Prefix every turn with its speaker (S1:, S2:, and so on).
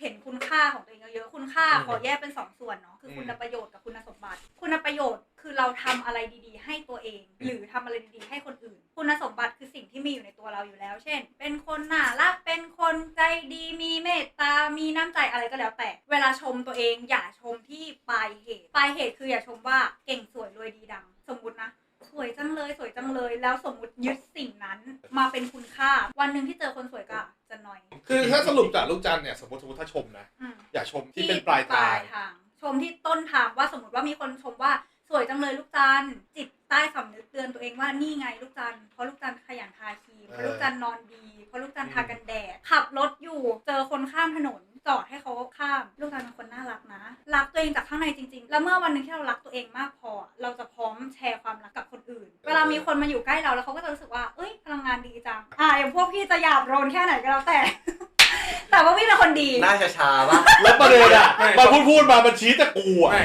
S1: เห็นคุณค่าของตัวเองเยอะๆ คุณค่า
S2: อืม
S1: ขอแยกเป็นสองส่วนเนาะ คืออ
S2: ม
S1: คุณประโยชน์กับคุณสมบัติ คุณประโยชน์คือเราทำอะไรดีๆ ให้ตัวเอง หรือทำอะไรดีๆ ให้คนอื่น คุณสมบัติคือสิ่งที่มีอยู่ในตัวเราอยู่แล้ว เช่น เป็นคนน่ารัก เป็นคนใจดี มีเมตตา มีน้ำใจอะไรก็แล้วแต่ เวลาชมตัวเองอย่าชมที่ปลายเหตุ ปลายเหตุคืออย่าชมว่าเก่งสวยรวยดีดัง สมมุตินะสวยจังเลยสวยจังเลยแล้วสมมุติยึดสิ่งนั้นมาเป็นคุณค่า วันหนึ่งที่เจอคนสวยก็จะหน่อย
S2: คือถ้าสรุปจากลูกจันทร์เนี่ยสมมติสมมติถ้าชมนะ
S1: อืม
S2: อย่าชมที่เป็นปลายทาง
S1: ชมที่ต้นทางว่าสมมติว่ามีคนชมว่าสวยจังเลยลูกจันทร์จิตใต้สำนึกเตือนตัวเองว่านี่ไงลูกจันทร์เพราะลูกจันทร์ขยันทาครีมเพราะลูกจันทร์นอนดี เพราะลูกจันทร์ทากันแดดขับรถอยู่เจอคนข้ามถนนจอดให้เขาข้าม ลูกจันทร์เป็นคนน่ารักนะ รักตัวเองจากข้างในจริง ๆ แล้วเมื่อวันหนึ่งที่เรารักตัวเองมากพอ เราจะพร้อมแชร์ความรักกับคนอื่น เวลามีคนมาอยู่ใกล้เราแล้วเขาก็จะรู้สึกว่าเอ้ยพลังงานดีจังอ่าอย่างพวกพี่จะหยาบโรนแค่ไหนก็แล้วแต่ แต่ว่าพี่เป็นคนดี
S3: น่าจะชาปะ
S2: แล้วประเด็นอะ
S4: ไม่
S2: มาพูดพูดมามันชี้แต่กูอะ
S4: ไม่